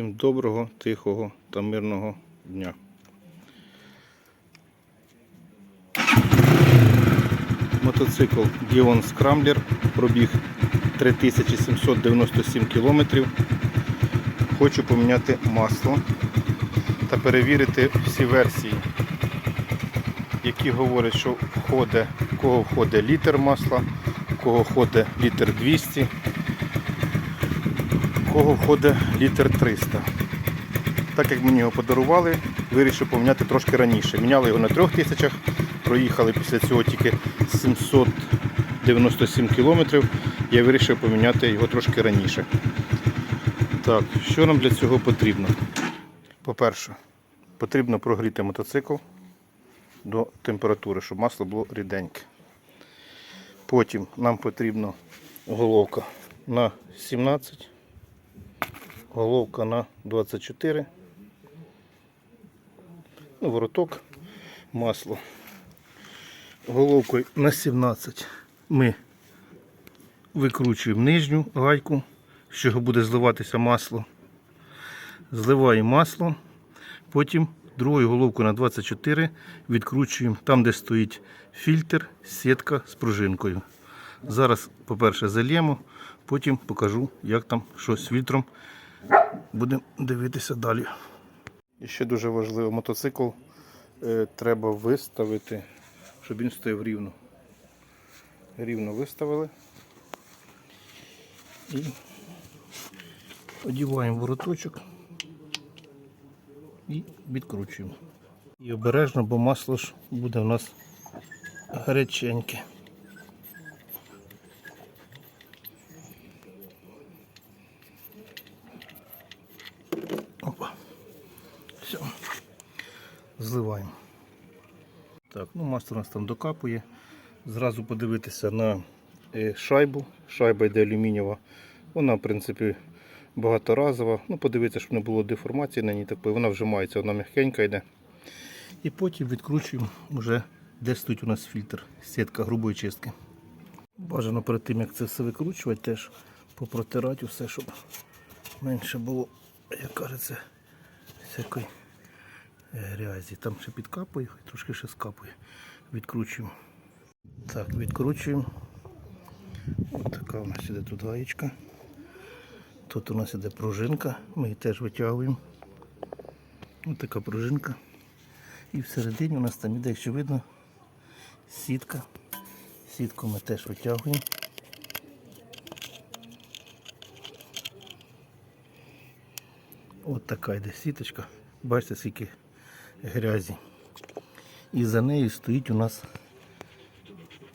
Всім доброго, тихого та мирного дня. Мотоцикл Dion Scrambler пробіг 3797 км. Хочу поміняти масло та перевірити всі версії, які говорять, що входить, в кого входить літр масла, в кого входить літр 200 в кого входить літр 300. Так як мені його подарували, вирішив поміняти трошки раніше. Міняли його на 3000, проїхали після цього тільки 797 кілометрів. Я вирішив поміняти його трошки раніше. Так, що нам для цього потрібно? По-перше, потрібно прогріти мотоцикл до температури, щоб масло було ріденьке. Потім нам потрібна головка на 17 головка на 24, ну, вороток, масло. Головкою на 17 ми викручуємо нижню гайку, з чого буде зливатися масло. Зливаємо масло, потім другою головкою на 24 відкручуємо там, де стоїть фільтр, сітка з пружинкою. Зараз, по-перше, зальємо, потім покажу, як там що з фільтром Будемо дивитися далі. І ще дуже важливо, мотоцикл е, треба виставити, щоб він стояв рівно. Рівно виставили. І одіваємо вороточок і відкручуємо. І обережно, бо масло ж буде у нас гаряченьке. Зливаємо. Так, ну мастер у нас там докапує. Зразу подивитися на е, шайбу. Шайба йде алюмінієва. Вона, в принципі, багаторазова. Ну, подивитися, щоб не було деформації на ній такої. Вона вжимається, вона м'якенька йде. І потім відкручуємо вже, де стоїть у нас фільтр, сітка грубої чистки. Бажано перед тим, як це все викручувати, теж попротирати все, щоб менше було, як кажеться, всякої грязі. Там ще підкапує, трошки ще скапує. Відкручуємо. Так, відкручуємо. Ось така у нас іде тут гаєчка. Тут у нас іде пружинка, ми її теж витягуємо. Ось така пружинка. І всередині у нас там іде, якщо видно, сітка. Сітку ми теж витягуємо. От така йде сіточка. Бачите, скільки грязі. І за нею стоїть у нас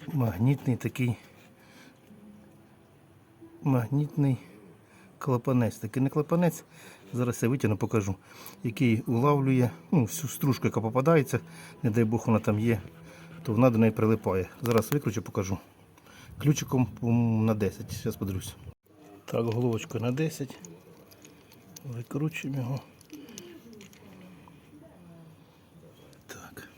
магнітний такий магнітний клапанець. Такий не клапанець, зараз я витягну, покажу, який улавлює ну, всю стружку, яка попадається, не дай Бог вона там є, то вона до неї прилипає. Зараз викручу, покажу. Ключиком на 10. Зараз подивлюсь. Так, головочкою на 10. Викручуємо його. Так.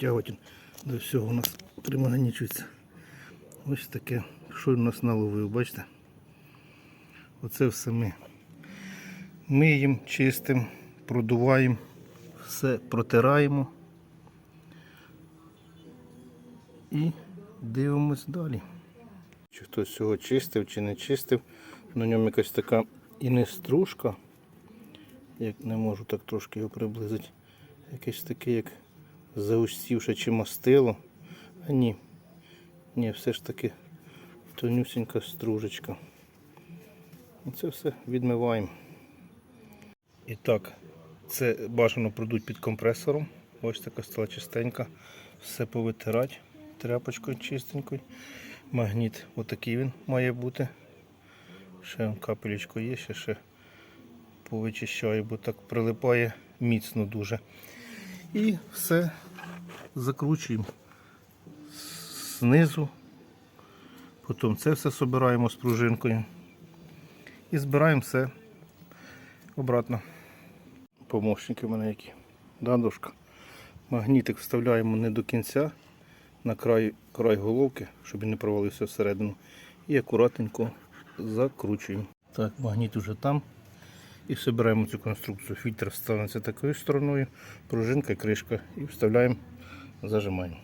Витягувати. До всього у нас примагнічується. Ось таке, що у нас наловив, бачите? Оце все ми миємо, чистимо, продуваємо, все протираємо і дивимось далі. Чи хтось цього чистив чи не чистив. На ньому якась така і не стружка, як не можу так трошки його приблизити. Якесь таке, як заустівше чи мастило. А ні. Ні, все ж таки тонюсенька стружечка. Це все відмиваємо. І так, це бажано продуть під компресором. Ось така стала чистенька. Все повитирати тряпочкою чистенькою. Магніт, отакий він має бути. Ще капелечко є, ще ще повичищаю, бо так прилипає міцно дуже. І все закручуємо знизу. Потім це все збираємо з пружинкою. І збираємо все обратно. Помощники в мене які. Дадушка. Магнітик вставляємо не до кінця на край, край головки, щоб він не провалився всередину. І акуратненько закручуємо. Так, магніт уже там. І збираємо цю конструкцію. Фільтр вставиться такою стороною, пружинка, кришка і вставляємо, зажимаємо.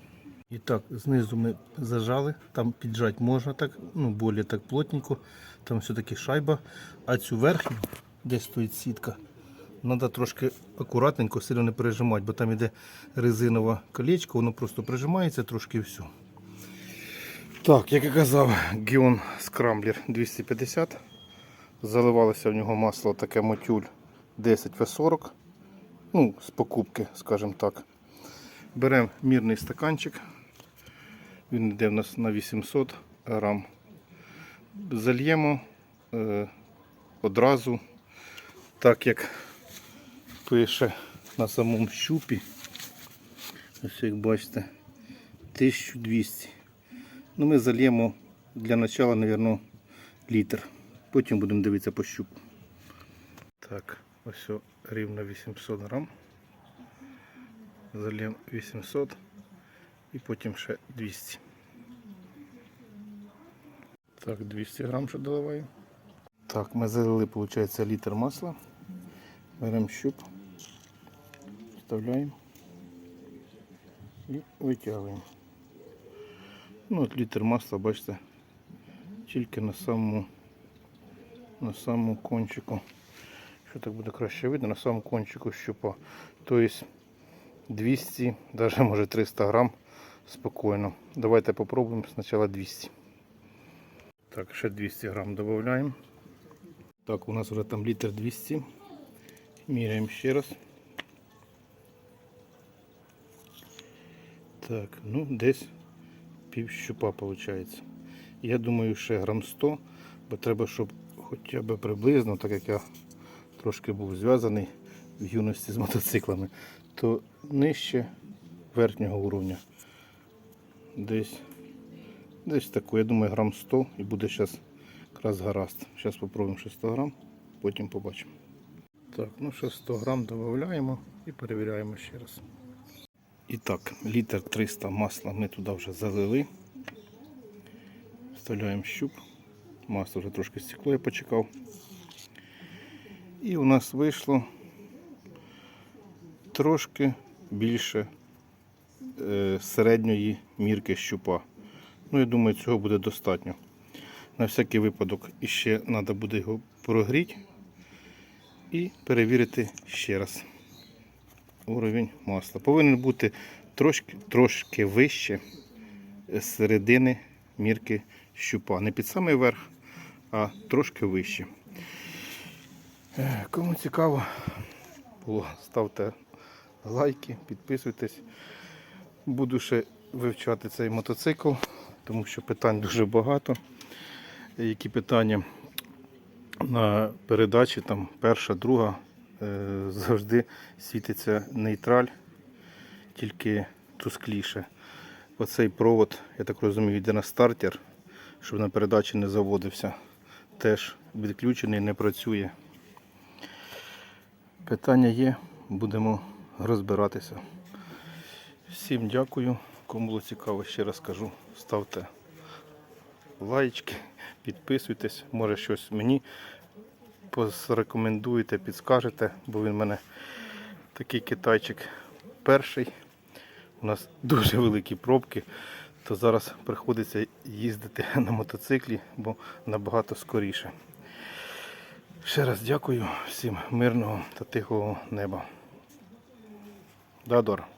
І так, знизу ми зажали, там піджати можна так, ну, більш так плотненько, там все-таки шайба. А цю верхню, де стоїть сітка, треба трошки акуратненько, сильно не пережимати, бо там іде резинове колечко, воно просто прижимається трошки і все. Так, як я казав, Гіон Скрамблер 250. Заливалося в нього масло таке мотюль 10В40. Ну, з покупки, скажімо так. Беремо мірний стаканчик. Він йде в нас на 800 грам. Зальємо е, одразу, так як пише на самому щупі. Ось як бачите, 1200. Ну, ми зальємо для начала, мабуть, літр. Потім будемо дивитися по щупу. Так, ось рівно 800 грам. Зальємо 800 і потім ще 200. Так, 200 грам ще доливаю. Так, ми залили, виходить, літр масла. Беремо щуп, вставляємо і витягуємо. Ну, от літр масла, бачите, тільки на самому на самому кончику. Що так буде краще видно, на самому кончику щупа. Тобто 200, навіть може 300 грам спокійно. Давайте попробуємо спочатку 200. Так, ще 200 грам додаємо. Так, у нас вже там літр 200. Міряємо ще раз. Так, ну десь пів щупа виходить. Я думаю, ще грам 100, бо треба, щоб хоча б приблизно, так як я трошки був зв'язаний в юності з мотоциклами, то нижче верхнього уровня. Десь десь таку, я думаю, грам 100 і буде зараз якраз гаразд. Зараз спробуємо ще 100 грам, потім побачимо. Так, ну ще 100 грам додаємо і перевіряємо ще раз. І так, літр 300 масла ми туди вже залили. Вставляємо щуп. Масло вже трошки стекло, я почекав. І у нас вийшло трошки більше е, середньої мірки щупа. Ну, я думаю, цього буде достатньо. На всякий випадок іще треба буде його прогріти і перевірити ще раз уровень масла. Повинен бути трошки, трошки вище середини мірки щупа. Не під самий верх, а трошки вище. Е, Кому цікаво, було, ставте лайки, підписуйтесь. Буду ще вивчати цей мотоцикл, тому що питань дуже багато. Які питання на передачі, там перша, друга, е, завжди світиться нейтраль, тільки тускліше. Оцей провод, я так розумію, йде на стартер, щоб на передачі не заводився. Теж відключений, не працює. Питання є, будемо розбиратися. Всім дякую. Кому було цікаво, ще раз кажу, ставте лайчки, підписуйтесь, може щось мені порекомендуєте, підскажете, бо він в мене такий китайчик перший. У нас дуже великі пробки, то зараз приходиться їздити на мотоциклі, бо набагато скоріше. Ще раз дякую всім мирного та тихого неба. Дадор.